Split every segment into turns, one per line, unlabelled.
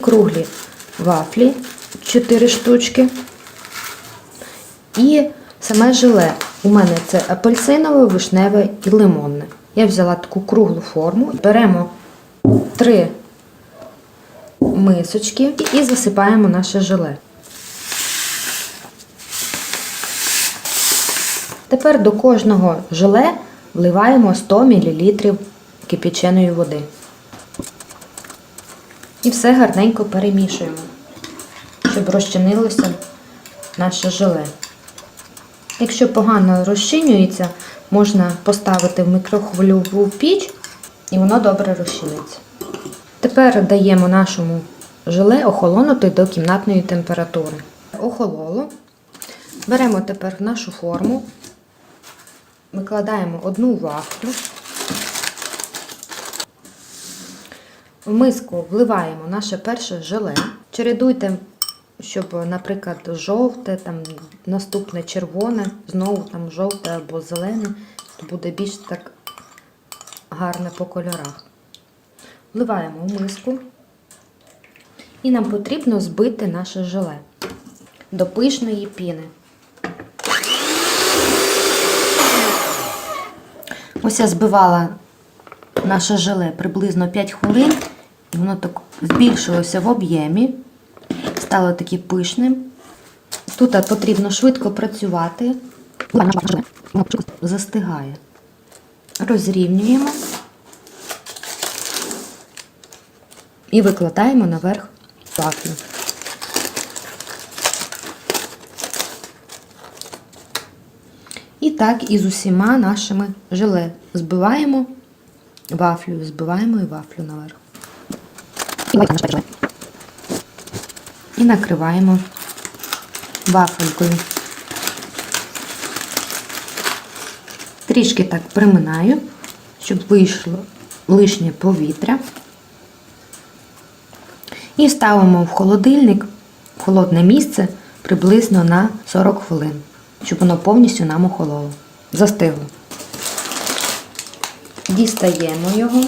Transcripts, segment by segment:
круглі вафлі 4 штучки. І саме желе. У мене це апельсинове, вишневе і лимонне. Я взяла таку круглу форму. Беремо три мисочки і засипаємо наше желе. Тепер до кожного желе вливаємо 100 мл кипяченої води. І все гарненько перемішуємо, щоб розчинилося наше желе. Якщо погано розчинюється, можна поставити в мікрохвильову піч і воно добре розчиниться. Тепер даємо нашому желе охолонути до кімнатної температури. Охололо. Беремо тепер нашу форму, викладаємо одну вафлю. В миску вливаємо наше перше желе. Чередуйте, щоб, наприклад, жовте, там, наступне червоне, знову там жовте або зелене, буде більш так гарне по кольорах. Вливаємо в миску. І нам потрібно збити наше желе до пишної піни. Ось я збивала наше желе приблизно 5 хвилин, воно так збільшилося в об'ємі, стало таке пишним. Тут потрібно швидко працювати, застигає. Розрівнюємо і викладаємо наверх вафлю. І так і з усіма нашими желе. Збиваємо вафлю, збиваємо і вафлю наверх. І накриваємо вафелькою. Трішки так приминаю, щоб вийшло лишнє повітря. І ставимо в холодильник, в холодне місце приблизно на 40 хвилин, щоб воно повністю нам охололо. Застигло. Дістаємо його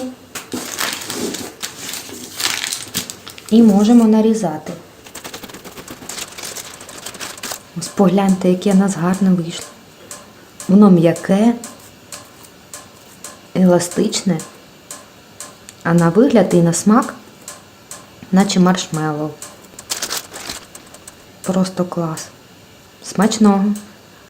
і можемо нарізати. Ось погляньте, яке в нас гарне вийшло. Воно м'яке, еластичне, а на вигляд і на смак, наче маршмеллоу. Просто клас. Смачного!